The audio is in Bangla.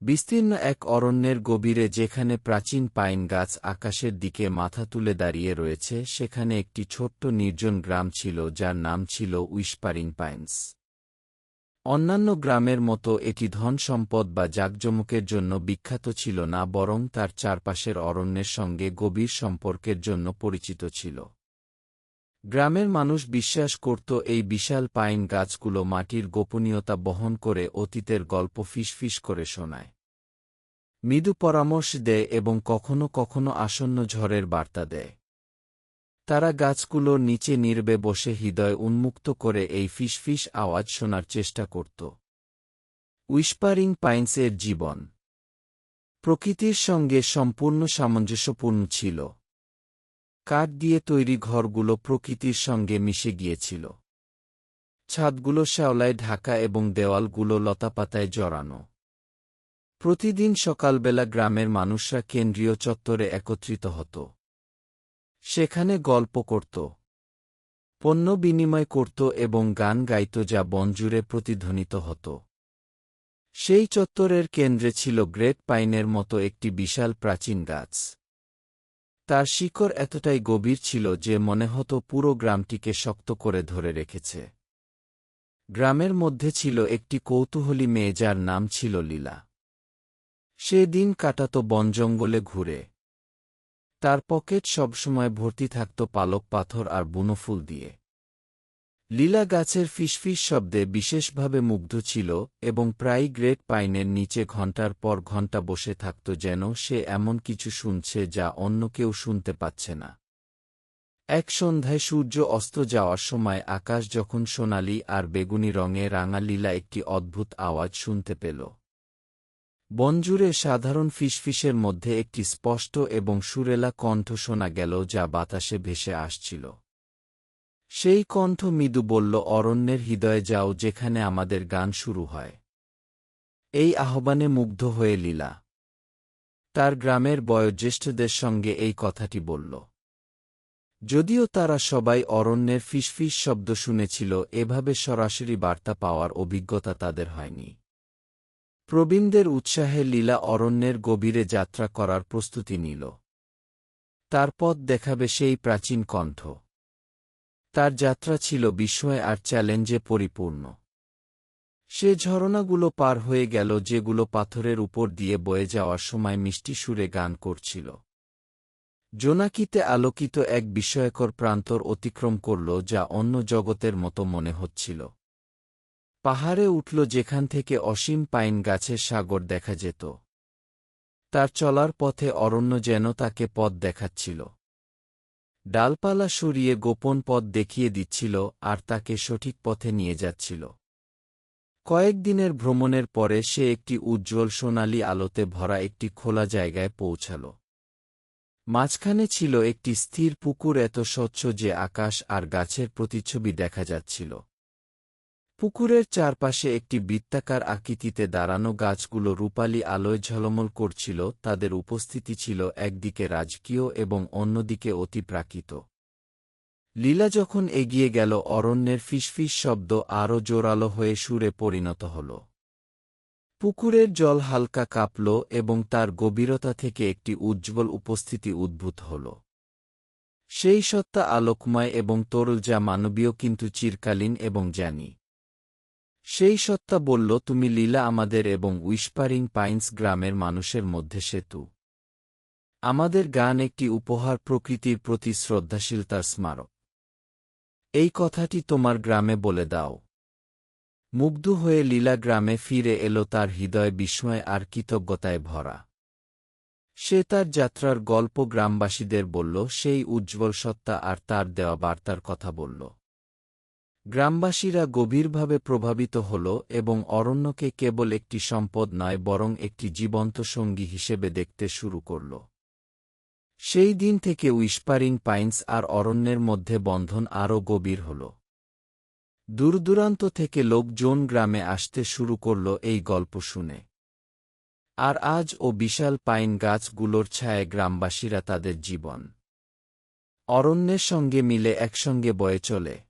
বিস্তীর্ণ এক অরণ্যের গভীরে যেখানে প্রাচীন পাইন গাছ আকাশের দিকে মাথা তুলে দাঁড়িয়ে রয়েছে, সেখানে একটি ছোট্ট নির্জন গ্রাম ছিল, যার নাম ছিল উইসপারিং পাইন্স। অন্যান্য গ্রামের মতো এটি ধন সম্পদ বা জাকজমকের জন্য বিখ্যাত ছিল না, বরং তার চারপাশের অরণ্যের সঙ্গে গভীর সম্পর্কের জন্য পরিচিত ছিল। গ্রামের মানুষ বিশ্বাস করত এই বিশাল পাইন গাছগুলো মাটির গোপনীয়তা বহন করে অতীতের গল্প ফিসফিস করে শোনায়। মৃদু পরামর্শ দেয় এবং কখনো কখনো আসন্ন ঝড়ের বার্তা দেয়। তারা গাছগুলোর নিচে নির্বে বসে হৃদয় উন্মুক্ত করে এই ফিসফিস আওয়াজ শোনার চেষ্টা করত। উইস্পারিং পাইন্সের জীবন। প্রকৃতির সঙ্গে সম্পূর্ণ সামঞ্জস্যপূর্ণ ছিল। কাঠ দিয়ে তৈরি ঘরগুলো প্রকৃতির সঙ্গে মিশে গিয়েছিল। ছাদগুলো শ্যাওলায় ঢাকা এবং দেওয়ালগুলো লতাপাতায় জড়ানো। প্রতিদিন সকালবেলা গ্রামের মানুষরা কেন্দ্রীয় চত্বরে একত্রিত হতো। সেখানে গল্প করত। পণ্য বিনিময় করত এবং গান গাইত যা বনজুড়ে প্রতিধ্বনিত হতো। সেই চত্বরের কেন্দ্রে ছিল গ্রেট পাইনের মতো একটি বিশাল প্রাচীন গাছ। তার শিকড় এতটাই গভীর ছিল যে মনে হতো পুরো গ্রামটিকে শক্ত করে ধরে রেখেছে। গ্রামের মধ্যে ছিল একটি কৌতূহলী মেয়ে যার নাম ছিল লীলা। সে দিন কাটাত বনজঙ্গলে ঘুরে। তার পকেট সবসময় ভর্তি থাকত পালক পাথর আর বুনোফুল দিয়ে। লীলা গাছের ফিসফিস শব্দে বিশেষভাবে মুগ্ধ ছিল এবং প্রায় গ্রেট পাইনের নিচে ঘণ্টার পর ঘণ্টা বসে থাকত যেন সে এমন কিছু শুনছে যা অন্য কেউ শুনতে পাচ্ছে না। এক সন্ধ্যায় সূর্য অস্ত যাওয়ার সময় আকাশ যখন সোনালি আর বেগুনি রঙে রাঙা লীলা একটি অদ্ভুত আওয়াজ শুনতে পেল। বনজুড়ে সাধারণ ফিসফিসের মধ্যে একটি স্পষ্ট এবং সুরেলা কণ্ঠ শোনা গেল যা বাতাসে ভেসে আসছিল। সেই কণ্ঠ মৃদু বলল, অরণ্যের হৃদয়ে যাও যেখানে আমাদের গান শুরু হয়। এই আহ্বানে মুগ্ধ হয়ে লীলা। তার গ্রামের বয়োজ্যেষ্ঠদের সঙ্গে এই কথাটি বলল। যদিও তারা সবাই অরণ্যের ফিসফিস শব্দ শুনেছিল, এভাবে সরাসরি বার্তা পাওয়ার অভিজ্ঞতা তাদের হয়নি। প্রবীণদের উৎসাহে লীলা অরণ্যের গভীরে যাত্রা করার প্রস্তুতি নিল। তার পথ দেখাবে সেই প্রাচীন কণ্ঠ। তার যাত্রা ছিল বিস্ময় আর চ্যালেঞ্জে পরিপূর্ণ। সে ঝরনাগুলো পার হয়ে গেল যেগুলো পাথরের উপর দিয়ে বয়ে যাওয়ার সময় মিষ্টি সুরে গান করছিল। জোনাকিতে আলোকিত এক বিস্ময়কর প্রান্তর অতিক্রম করল যা অন্য জগতের মতো মনে হচ্ছিল। পাহাড়ে উঠল যেখান থেকে অসীম পাইন গাছের সাগর দেখা যেত। তার চলার পথে অরণ্য যেন তাকে পথ দেখাচ্ছিল। ডালপালা সরিয়ে গোপন পথ দেখিয়ে দিচ্ছিল আর তাকে সঠিক পথে নিয়ে যাচ্ছিল। কয়েকদিনের ভ্রমণের পরে সে একটি উজ্জ্বল সোনালি আলোতে ভরা একটি খোলা জায়গায় পৌঁছাল। মাঝখানে ছিল একটি স্থির পুকুর এত স্বচ্ছ যে আকাশ আর গাছের প্রতিচ্ছবি দেখা যাচ্ছিল। পুকুরের চারপাশে একটি বৃত্তাকার আকৃতিতে দাঁড়ানো গাছগুলো রূপালী আলোয় ঝলমল করছিল, তাদের উপস্থিতি ছিল একদিকে রাজকীয় এবং অন্যদিকে অতি প্রাকৃত। লীলা যখন এগিয়ে গেল, অরণ্যের ফিসফিস শব্দ আরও জোরালো হয়ে সুরে পরিণত হল। পুকুরের জল হালকা কাঁপল এবং তার গভীরতা থেকে একটি উজ্জ্বল উপস্থিতি উদ্ভূত হল। সেই সত্তা আলোকময় এবং তরল যা মানবীয় কিন্তু চিরকালীন এবং জানি সেই সত্তা বলল, তুমি লীলা আমাদের এবং উইসপারিং পাইন্স গ্রামের মানুষের মধ্যে সেতু। আমাদের গান একটি উপহার প্রকৃতির প্রতি শ্রদ্ধাশীলতার স্মারক। এই কথাটি তোমার গ্রামে বলে দাও। মুগ্ধ হয়ে লীলা গ্রামে ফিরে এলো তার হৃদয় বিস্ময় আর কৃতজ্ঞতায় ভরা। সে তার যাত্রার গল্প গ্রামবাসীদের বলল, সেই উজ্জ্বল সত্তা আর তার দেওয়া বার্তার কথা বলল। গ্রামবাসীরা গভীরভাবে প্রভাবিত হল এবং অরণ্যকে কেবল একটি সম্পদ নয়, বরং একটি জীবন্ত সঙ্গী হিসেবে দেখতে শুরু করল। সেই দিন থেকে উইস্পারিং পাইন্স আর অরণ্যের মধ্যে বন্ধন আরও গভীর হল। দূরদূরান্ত থেকে লোকজন গ্রামে আসতে শুরু করল এই গল্প শুনে। আর আজ ও বিশাল পাইন গাছগুলোর ছায় গ্রামবাসীরা তাদের জীবন। অরণ্যের সঙ্গে মিলে একসঙ্গে বয়ে চলে।